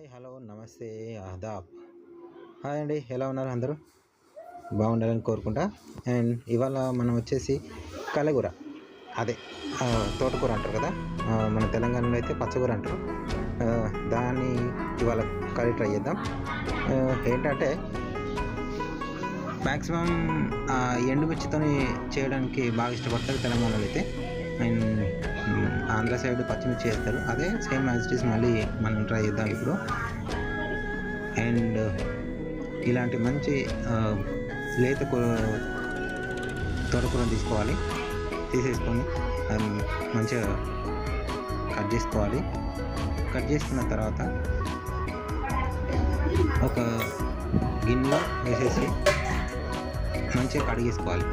Hi hello నమస్తే Aadab. Hi అండి ఎలా ఉన్నారు అందరూ? బాగుండాలని కోరుకుంటా. అండ్ ఇవాళ మనం వచ్చేసి కలగూర. అదే తోటకూర అంటారు కదా? మన తెలంగాణలో అయితే పచ్చకూర అంటారు. దాన్ని ఇవాళ కర్రీ ట్రై చేద్దాం. ఏంటంటే మ్యాక్సిమం ఎండుమిర్చితో చేయడానికి బాగా ఇష్టపడతారు తెలంగాణలో అయితే. అండ్ ఆంధ్ర సైడ్ పచ్చిమిర్చి వేస్తారు. అదే సేమ్ యాజ్ ఇట్ ఈస్ మళ్ళీ మనం ట్రై చేద్దాం ఇప్పుడు. అండ్ ఇలాంటి మంచి లేత కూర తీసుకోవాలి. తీసేసుకొని మంచిగా కట్ చేసుకోవాలి. కట్ చేసుకున్న తర్వాత ఒక గిన్నెలో వేసేసి మంచిగా కడిగేసుకోవాలి.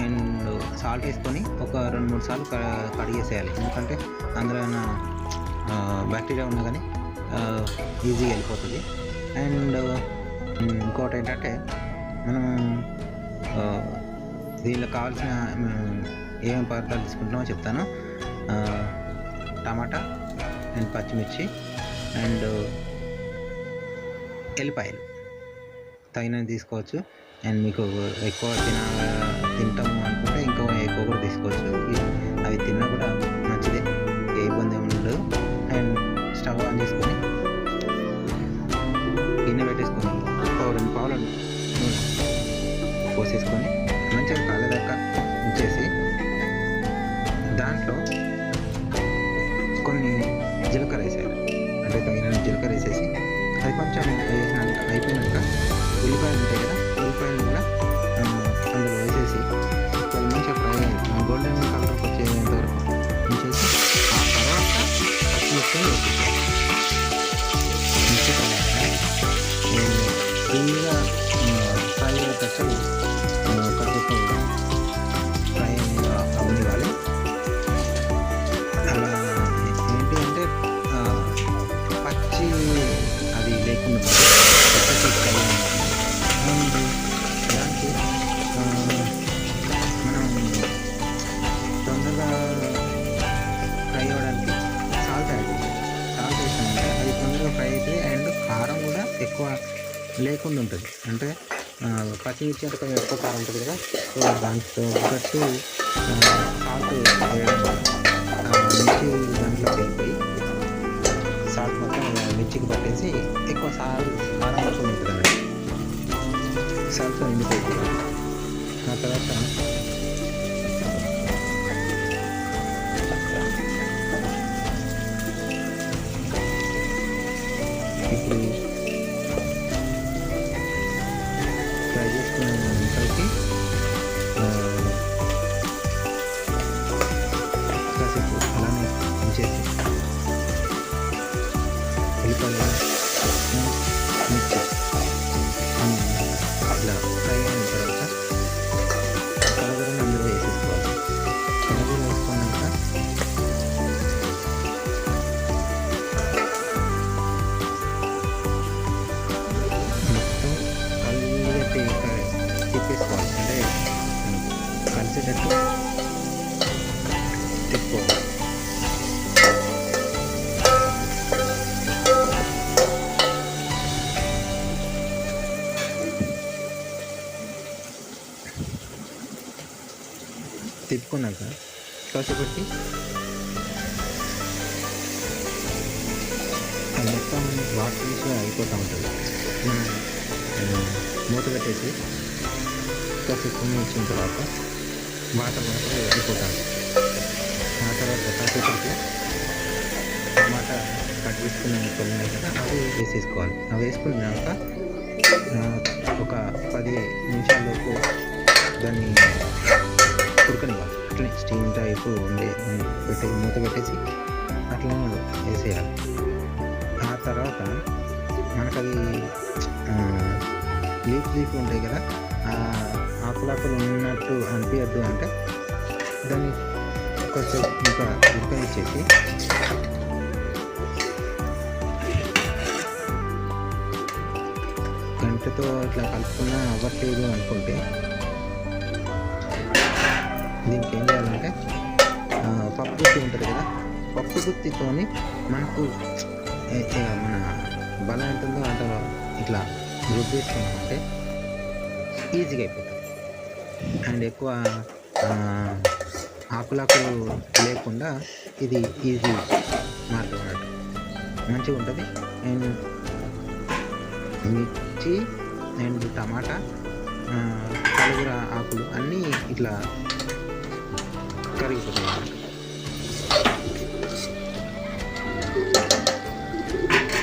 అండ్ సాల్ట్ వేసుకొని ఒక రెండు మూడు సార్లు కడిగేసేయాలి. ఎందుకంటే అందులో ఏమైనా బ్యాక్టీరియా ఉన్నా కానీ ఈజీగా వెళ్ళిపోతుంది. అండ్ ఇంకోటి ఏంటంటే మనం దీనిలో కావాల్సిన ఏమేమి పదార్థాలు తీసుకుంటున్నామో చెప్తాను. టమాటా అండ్ పచ్చిమిర్చి అండ్ ఎల్లిపాయలు. తగినవి తీసుకోవచ్చు. అండ్ మీకు ఎక్కువ తిన తింటాము అనుకుంటే ఇంకో ఎక్కువ కూడా తీసుకోవచ్చు. అవి తిన్నా కూడా మంచిదే. ఏ ఇబ్బంది ఏమి ఉండదు. అండ్ స్టవ్ ఆన్ చేసుకొని గిన్నె పెట్టేసుకొని ఒక రెండు పావులు పోసేసుకొని మంచిగా కాలేదాకా ఉంచేసి దాంట్లో కొన్ని జీలకర్ర వేసేయాలి. అంటే తగిన జీలకర్ర వేసేసి అది కొంచెం వేసినాక అయిపోయినాక ఉల్లిపాయలు ఉంటాయి ఫుల్గా ఫ్రై అయ్యేటట్టు కొద్దిగా ఫ్రై అవ్వనివ్వాలి అలా ఏంటి అంటే పచ్చి అది లేకుండా పచ్చి మనం తొందరగా ఫ్రై అవ్వడానికి సాల్ట్ సాల్ట్ వేసామంటే అది తొందరగా ఫ్రై అవుతుంది. అండ్ కారం కూడా ఎక్కువ లేకుండా ఉంటుంది. అంటే పచ్చిమిర్చి అంటే కొంచెం ఎక్కువ కారం ఉంటుంది కదా సో దాంతో తగ్గట్టు సాల్ట్ వేయడం మిర్చి దాంట్లో వెళ్ళిపోయి సాల్ట్ మొత్తం మిర్చికి పట్టేసి ఎక్కువ సాల్ కారం కూడా ఉంటుంది అన్నట్టు సాల్ట్తో నిండిపోయింది ఆ తర్వాత ng 130 తిప్పుకున్నాక కాసేపట్టి మొత్తం వాటర్ తీసి అయిపోతూ ఉంటుంది మూత పెట్టేసి కాసేపు వచ్చిన తర్వాత వాటర్ మాత్రం వెళ్ళిపోతాం ఆ తర్వాత కాసేపటికి టమాటా కట్ చేసుకున్న కొన్ని కదా అవి వేసేసుకోవాలి. అవి వేసుకున్నాక ఒక పది నిమిషాల్లోపు దాన్ని స్టీమ్ టైపు ఉండే పెట్టి మూత పెట్టేసి అట్లా వేసేయాలి. ఆ తర్వాత మనకు అది లీఫ్ లీఫ్ ఉంటాయి కదా ఆ ఆకులాకులు ఉన్నట్టు అనిపించద్దు అంటే దాన్ని కొంచెం ఇంకా ఉడకనిచ్చేసి గంటతో ఇట్లా కలుపుకున్నా అవ్వట్లేదు అనుకుంటే దీనికి ఏం చేయాలంటే పప్పు గుత్తి ఉంటుంది కదా పప్పు గుత్తితోని మనకు మన బలం ఎంత ఉందో అంత ఇట్లా రుబ్బేసుకున్నామంటే ఈజీగా అయిపోతుంది. అండ్ ఎక్కువ ఆకులాకులు లేకుండా ఇది ఈజీ మార్గం అన్నట్టు మంచిగా ఉంటుంది. అండ్ మిర్చి అండ్ టమాటా కలుగుర ఆకులు అన్నీ ఇట్లా కరిగిపోతాయి అన్నమాట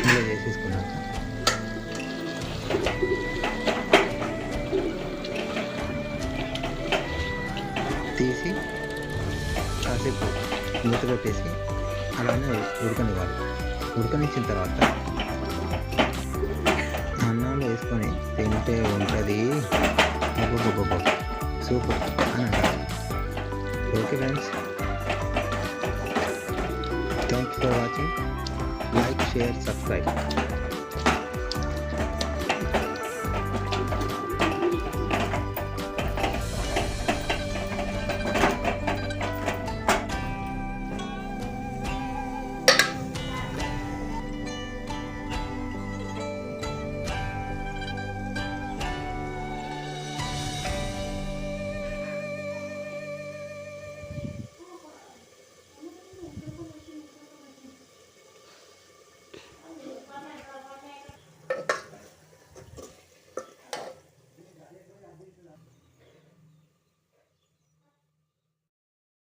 ఇలా చేసేసుకున్నాక తీసి కాసేపు మూత పెట్టేసి అలానే ఉడకనివ్వాలి ఉడకనిచ్చిన తర్వాత అన్నంలో వేసుకొని తింటే ఉంటుంది. గొప్ప సూపర్. అని అంటారు okay friends thank you for watching like share subscribe